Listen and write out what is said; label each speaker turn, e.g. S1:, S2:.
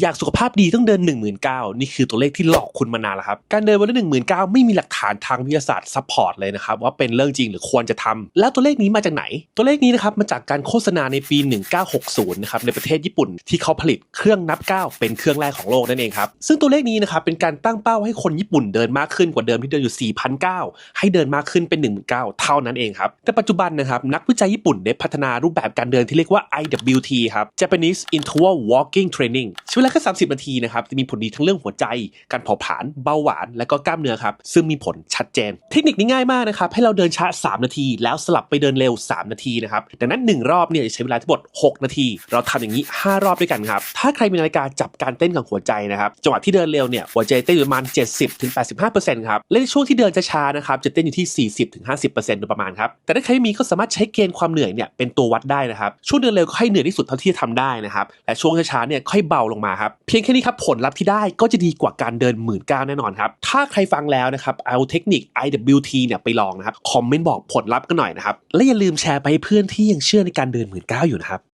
S1: อยากสุขภาพดีต้องเดิน 1 9 0 0 0นี่คือตัวเลขที่หลอกคุณมานานแล้วครับ การเดินวันละ1 9 0 0 0ไม่มีหลักฐานทางวิทยาศาสตร์ซัพพอร์ตเลยนะครับว่าเป็นเรื่องจริงหรือควรจะทำแล้วตัวเลขนี้มาจากไหน ตัวเลขนี้นะครับมาจากการโฆษณาในปี 1960 นะครับในประเทศญี่ปุ่นที่เขาผลิตเครื่องนับก้าวเป็นเครื่องแรกของโลกนั่นเองครับซึ่งตัวเลขนี้นะครับเป็นการตั้งเป้าให้คนญี่ปุ่นเดินมากขึ้นกว่าเดิมที่เดินอยู่ 4,009ให้เดินมากขึ้นเป็น 19,000เท่านั้นเองครับแต่ปัจจุบันนะครับนักวิจัยญี่ปุ่นได้พัฒนารูปแบบการเดินที่เรียกว่า IWT ครับ Japanese Interval Walking Training ใช้เวลาแค่30นาทีนะครับจะมีผลดีทั้งเรื่องหัวใจ การเผาผลาญเบาหวาน และก็กล้ามเนื้อครับ ซึ่งมีผลชัดเจน เทคนิคนี้ง่ายมากนะครับให้เราเดินช้า 3 นาที แล้วสลับไปเดินเร็ว 3 นาทีนะครับดังนั้น 1 รอบเนี่ยจะใช้เวลาทั้งหมด 6 นาที เราทำอย่างนี้ 5 รอบด้วยกันครับถ้าใครมีนาฬิกาจับการเต้นของหัวใจนะครับจังหวะที่เดินเร็วเนี่ยหัวใจเต้นอยู่ประมาณ 70-85%ครับและในช่วงที่เดินช้าๆนะครับจะเต้นอยู่ที่ 40-50%โดยประมาณครับแต่ถ้าใครม่มีก็สามารถใช้เกณฑ์ความเหนื่อยเนี่ยเป็นตัววัดได้นะครับช่วงเดินเร็วก็ให้เหนื่อยที่สุดเท่าที่จะทำได้นะครับและช่วงช้าๆเนี่ยค่อยเบาลงมาครับ เพียงแค่นี้ครับผลลัพธ์ที่ได้ก็จะดีกว่าการเดินหมื่นก้าแน่นอนครับ ถ้าใครฟังแล้วนะครับเอาเทคนิค IWT เนี่ยไปลองนะครับ คอมเมนต์บอกผลลัพธ์กันหน่อยนะครับ และอย่าลืมแชร์ไปให้เพื่อนที่ยังเชื่อในการเดินหมื่นก้าอยู่นะครับ